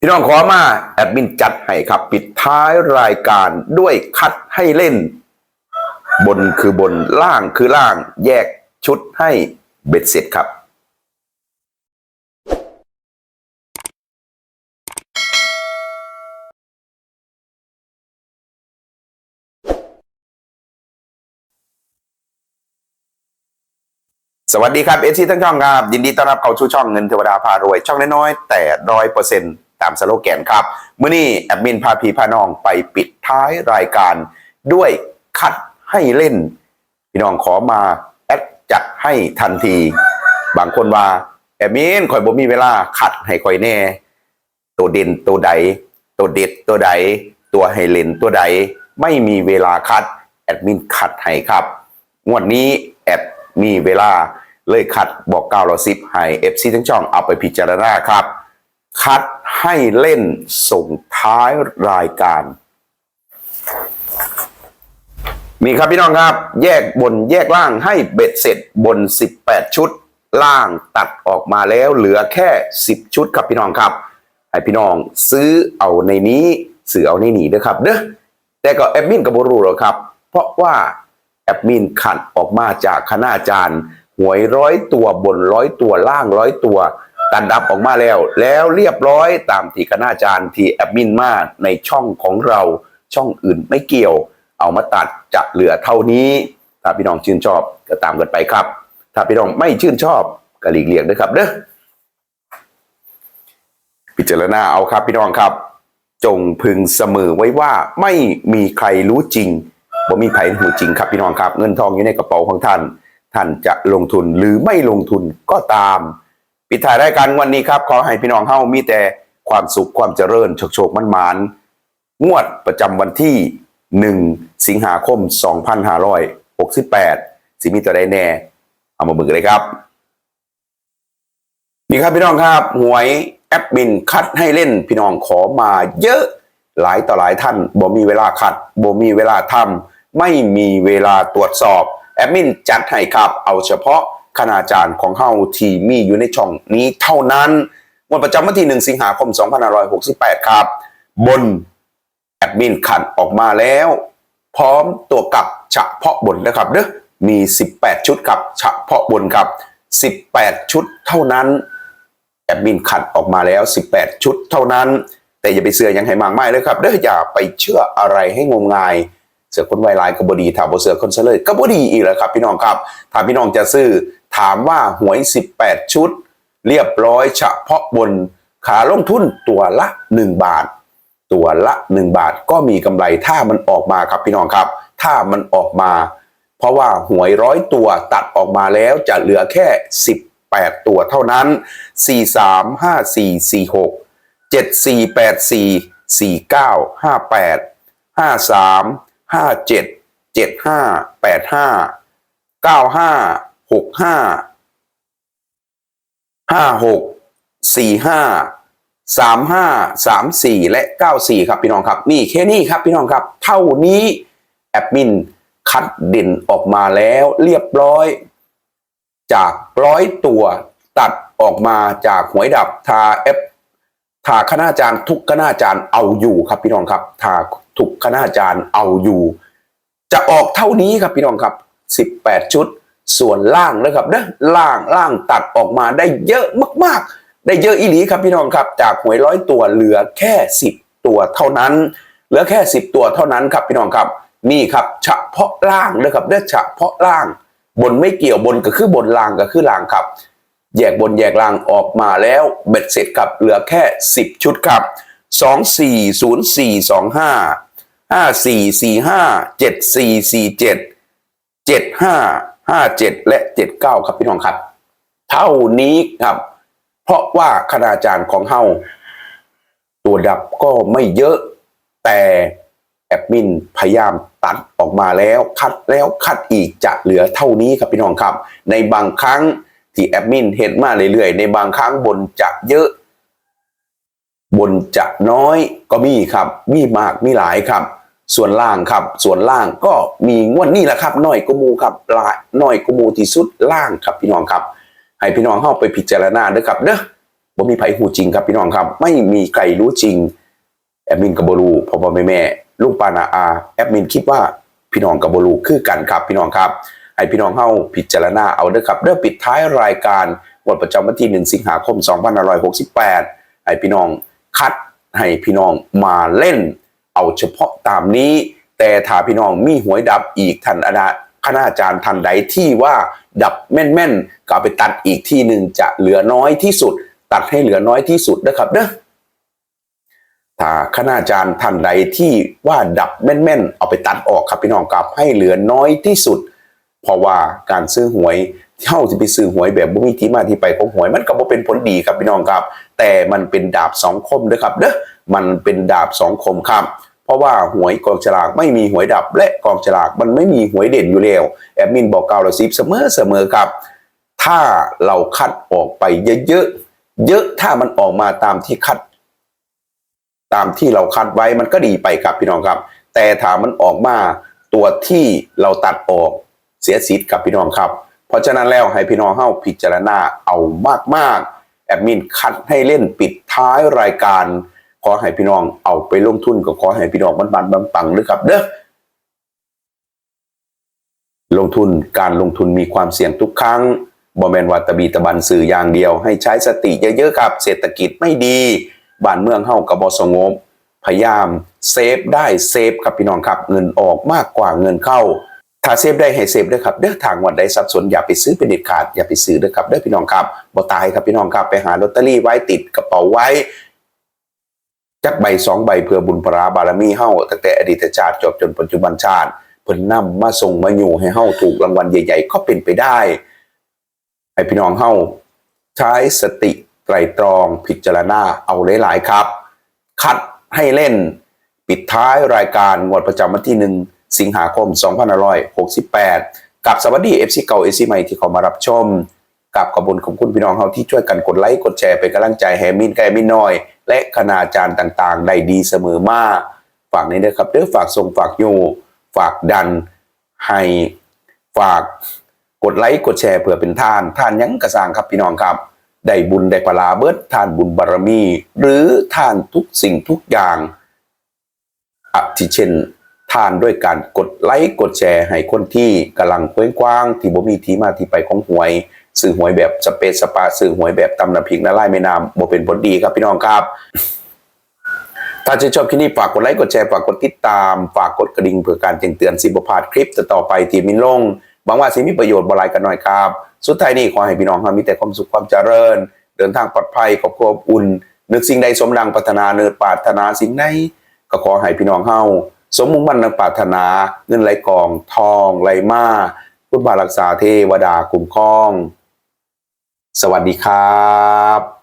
พี่น้องขอมาแอดมินจัดให้ครับ ปิดท้ายรายการด้วยคัดให้เล่น บนคือบนล่างคือล่าง แยกชุดให้เบ็ดเสร็จครับ สวัสดีครับเอซีทั้งช่องครับ ยินดีต้อนรับเข้าสู่ช่องเงินเทวดาพารวย ช่องน้อยๆแต่ร้อยเปอร์เซ็นต์ ตามสโลแกนครับเมื้อนี้แอดมินพาพีพาน้องไปปิดท้ายรายการด้วยคัดให้เล่น พี่น้องขอมาแอดจัดให้ทันที บางคนว่าแอดมินข่อยบ่มีเวลาคัดให้ข่อยแน่ ตัวเด่นตัวใด ตัวเด็ดตัวใด ตัวให้เล่นตัวใด ไม่มีเวลาคัดแอดมินคัดให้ครับงวดนี้แอดมีเวลาเลยคัดบอกเก้าเราซิปให้เอฟซีทั้งช่องเอาไปพิจารณาครับ คัดให้เล่นส่งท้ายรายการ มีครับพี่น้องครับ แยกบนแยกล่างให้เบ็ดเสร็จบน 18 ชุด ล่างตัดออกมาแล้วเหลือแค่ 10 ชุดครับพี่น้องครับ ให้พี่น้องซื้อเอาในนี้ซื้อเอาในนี้ด้วยครับเด้อแต่ก็แอดมินกับบรูหรอกครับ เพราะว่าแอดมินขัดออกมาจากคณาจารย์ หวยร้อยตัวบนร้อยตัวล่างร้อยตัว ตัดดับออกมาแล้ว แล้วเรียบร้อยตามที่คณาจารย์ที่แอดมินมาในช่องของเราช่องอื่นไม่เกี่ยว เอามาตัดจะเหลือเท่านี้ถ้าพี่น้องชื่นชอบก็ตามกันไปครับ ถ้าพี่น้องไม่ชื่นชอบก็หลีกเลี่ยงด้วยครับเด้อพิจารณาเอาครับพี่น้องครับ จงพึงเสมอไว้ว่าไม่มีใครรู้จริงบ่มีใครหูจริงครับพี่น้องครับ เงินทองอยู่ในกระเป๋าของท่าน ท่านจะลงทุนหรือไม่ลงทุนก็ตาม ปิดท้ายรายการวันนี้ครับขอให้พี่น้องเฮามีแต่ความสุขความเจริญโชคโชคมันหมานงวดประจำวันที่ 1 สิงหาคม 2568 สิมีตัวใดแน่ เอามาบึกเลยครับ นี่ครับพี่น้องครับ หวยแอปบินคัดให้เล่นพี่น้องขอมาเยอะหลายต่อหลายท่านบ่มีเวลาคัดบ่มีเวลาทำไม่มีเวลาตรวจสอบ แอดมินจัดให้ครับ เอาเฉพาะ คณาจารย์ของเฮาที่มีอยู่ในช่องนี้เท่านั้นวันประจำวันที่ 1 สิงหาคม 2568 ครับ บนแอดมินคัดออกมาแล้ว พร้อมตัวกลับเฉพาะบนนะครับเด้อมี 18 ชุดครับเฉพาะบนครับ 18 ชุดเท่านั้นแอดมินขัดออกมาแล้ว 18 ชุดเท่านั้น แต่อย่าไปเสือยังให้มากไม่เลยครับเด้ออย่าไปเชื่ออะไรให้งมงาย เสือคนไวไลน์กบบดีถ้าบ่เสือคนเสลยกบบดีอีกแล้วครับ พี่น้องครับถ้าพี่น้องจะซื้อ ถามว่าหวย 18 ชุด เรียบร้อยเฉพาะบนขาลงทุนตัวละ 1 บาท ตัวละ 1 บาทก็มีกำไรถ้ามันออกมาครับพี่น้องครับ ถ้ามันออกมา เพราะว่าหวยร้อยตัวตัดออกมาแล้วจะเหลือแค่ 18 ตัวเท่านั้น 4 3 5 4 4 6 7 4 8 4 4 9 5 8 5 3 5 7 7 5 8 5 9 5 6 5 5 6 4 5 3 5 3 4และ9 4ครับพี่น้องครับ นี่แค่นี้ครับพี่น้องครับ เท่านี้แอดมินคัดเด่นออกมาแล้วเรียบร้อย จากร้อยตัวตัดออกมาจากหวยดับทาเอฟทาคณาจารย์ทุกคณาจารย์เอาอยู่ครับพี่น้องครับทาทุกคณาจารย์เอาอยู่ จะออกเท่านี้ครับพี่น้องครับ 18 ชุด ส่วนล่างนะครับเด้อล่างล่างตัดออกมาได้เยอะมากๆ ได้เยอะอีหลีครับพี่น้องครับ จากหวยร้อยตัวเหลือแค่ 10 ตัวเท่านั้น เหลือแค่ 10 ตัวเท่านั้นครับพี่น้องครับนี่ครับเฉพาะล่างนะครับเด้อเฉพาะล่าง บนไม่เกี่ยวบนก็คือบนล่างก็คือล่างครับ แยกบนแยกล่างออกมาแล้วเบ็ดเสร็จครับเหลือแค่ 10 ชุดครับ 2 4 0 4 2 5 5 4 4 5 7 4 4 7 7 5 5 7และ79ครับพี่น้องครับ เท่านี้ครับ เพราะว่าคณาจารย์ของเฮาตัวดับก็ไม่เยอะแต่แอดมินพยายามตัดออกมาแล้วคัดแล้วคัดอีกจะเหลือเท่านี้ครับพี่น้องครับ ในบางครั้งที่แอดมินเห็นมาเรื่อยๆในบางครั้งบนจะเยอะ บนจะน้อยก็มีครับ มีมากมีหลายครับ ส่วนล่างครับ ส่วนล่างก็มีงวดนี้แหละครับน้อยกมูครับลายน้อยกมูที่สุดล่างครับพี่น้องครับ ให้พี่น้องเข้าไปพิจารณาเด้อครับเด้อบ่มีไผหูจริงครับพี่น้องครับ ไม่มีใครรู้จริงแอดมินกับบรูพ่อพ่อแม่แม่ลูกปานาอาแอดมินคิดว่าพี่น้องกับบรูคือกันครับพี่น้องครับให้พี่น้องเฮาพิจารณาเอาเด้อครับเริ่มปิดท้ายรายการวันประจำวันที่ 1 สิงหาคม 2568ให้พี่น้องคัดให้พี่น้องมาเล่น เอาเฉพาะตามนี้ แต่ถ้าพี่น้องมีหวยดับอีกท่านอาจารย์คณาจารย์ท่านใดที่ว่าดับแม่นๆก็ไปตัดอีกที่หนึ่งจะเหลือน้อยที่สุด ตัดให้เหลือน้อยที่สุดนะครับเด้อถ้าคณาจารย์ท่านใดที่ว่าดับแม่นๆเอาไปตัดออกครับพี่น้องครับให้เหลือน้อยที่สุด เพราะว่าการซื้อหวยเท่าที่ไปซื้อหวยแบบบ่มีที่มาที่ไปของหวยมันก็บ่เป็นผลดีครับพี่น้องครับ แต่มันเป็นดาบสองคมเด้อครับเด้อมันเป็นดาบสองคมครับ เพราะว่าหวยกองฉลากไม่มีหวยดับ และกองฉลากมันไม่มีหวยเด่นอยู่แล้วแอดมินบอกเก่าเราซิบเสมอเสมอครับ ถ้าเราคัดออกไปเยอะๆเยอะถ้ามันออกมาตามที่คัด ตามที่เราคัดไว้มันก็ดีไปครับพี่น้องครับ แต่ถ้ามันออกมาตัวที่เราตัดออกเสียสิทธิ์กับพี่น้องครับเพราะฉะนั้นแล้วให้พี่น้องเข้าพิจารณาเอามากๆ แอดมินคัดให้เล่นปิดท้ายรายการ อให้พี่น้องเอาไปลงทุนก็ขอให้พี่น้องมันบันบังปังๆด้วยครับเด้อลงทุนการลงทุนมีความเสี่ยงทุกครั้งบอมแมนวัตบีตะบันสื่ออย่างเดียว ให้ใช้สติเยอะๆครับ เศรษฐกิจไม่ดี บ้านเมืองเฮากระบอสงบ พยายามเซฟได้เซฟครับพี่น้องครับเงินออกมากกว่าเงินเข้า ถ้าเซฟได้ให้เซฟด้วยครับเด้อทางวันใดสับสนอย่าไปซื้อเป็นเด็ดขาดอย่าไปซื้อด้วยครับเด้อพี่น้องครับบ่ตายครับพี่น้องครับไปหาลอตเตอรี่ไว้ติดกระเป๋าไว้ จักใบสองใบเพื่อบุญพราบารมีเฮาตั้งแต่อดีตชาติจบจนปัจจุบันชาติเพิ่นนำมาส่งมาอยู่ให้เฮาถูกรางวัลใหญ่ๆ ก็เป็นไปได้ให้พี่น้องเฮาใช้สติไตรตรองพิจารณาเอาหลายๆครับ คัดให้เล่น ปิดท้ายรายการงวดประจำวันที่หนึ่งสิงหาคม 2568 กับสวัสดี FC เก่า FC ใหม่ที่เขามารับชม กับขอบคุญขอบคุณพี่น้องเฮาที่ช่วยกันกดไลค์กดแชร์เป็นกำลังใจแฮมินแกมินน้อย และคณาจารย์ต่างๆ ได้ดีเสมอมาฝากนี้นะครับเด้อฝากส่งฝากอยู่ฝากดันให้ฝากกดไลค์กดแชร์เพื่อเป็นท่านท่านยังกระสางครับพี่น้องครับได้บุญได้ปลาเบิดท่านบุญบารมี หรือท่านทุกสิ่งทุกอย่างอาทิเช่นท่านด้วยการกดไลค์กดแชร์ให้คนที่กำลังเคว้งคว้างที่บ่มีที่มาที่ไปของหวย ซื้อหวยแบบสเปซสปาซื้อหวยแบบตำน้ำพริกละลายไม่น้ำบ่เป็นผลดีครับพี่น้องครับ ถ้าชื่นชอบคลิปนี้ฝากกดไลค์กดแชร์ฝากกดติดตาม ฝากกดกระดิ่งเพื่อการแจ้งเตือนสิบพลาดคลิปต่อไปทีมินลงหวังว่าสิมีประโยชน์บหลายกันหน่อยครับ สุดท้ายนี้ขอให้พี่น้องมีแต่ความสุขความเจริญ เดินทางปลอดภัยครอบครัวอุ่น นึกสิ่งใดสมดังปรารถนาเนิดปรารถนาสิ่งใดก็ขอให้พี่น้องเฮาสมมุ่งมั่นนังปรารถนา เงินไหลกอง ทองไหลมาพุทธบารักษาเทวดาคุ้มครอง สวัสดีครับ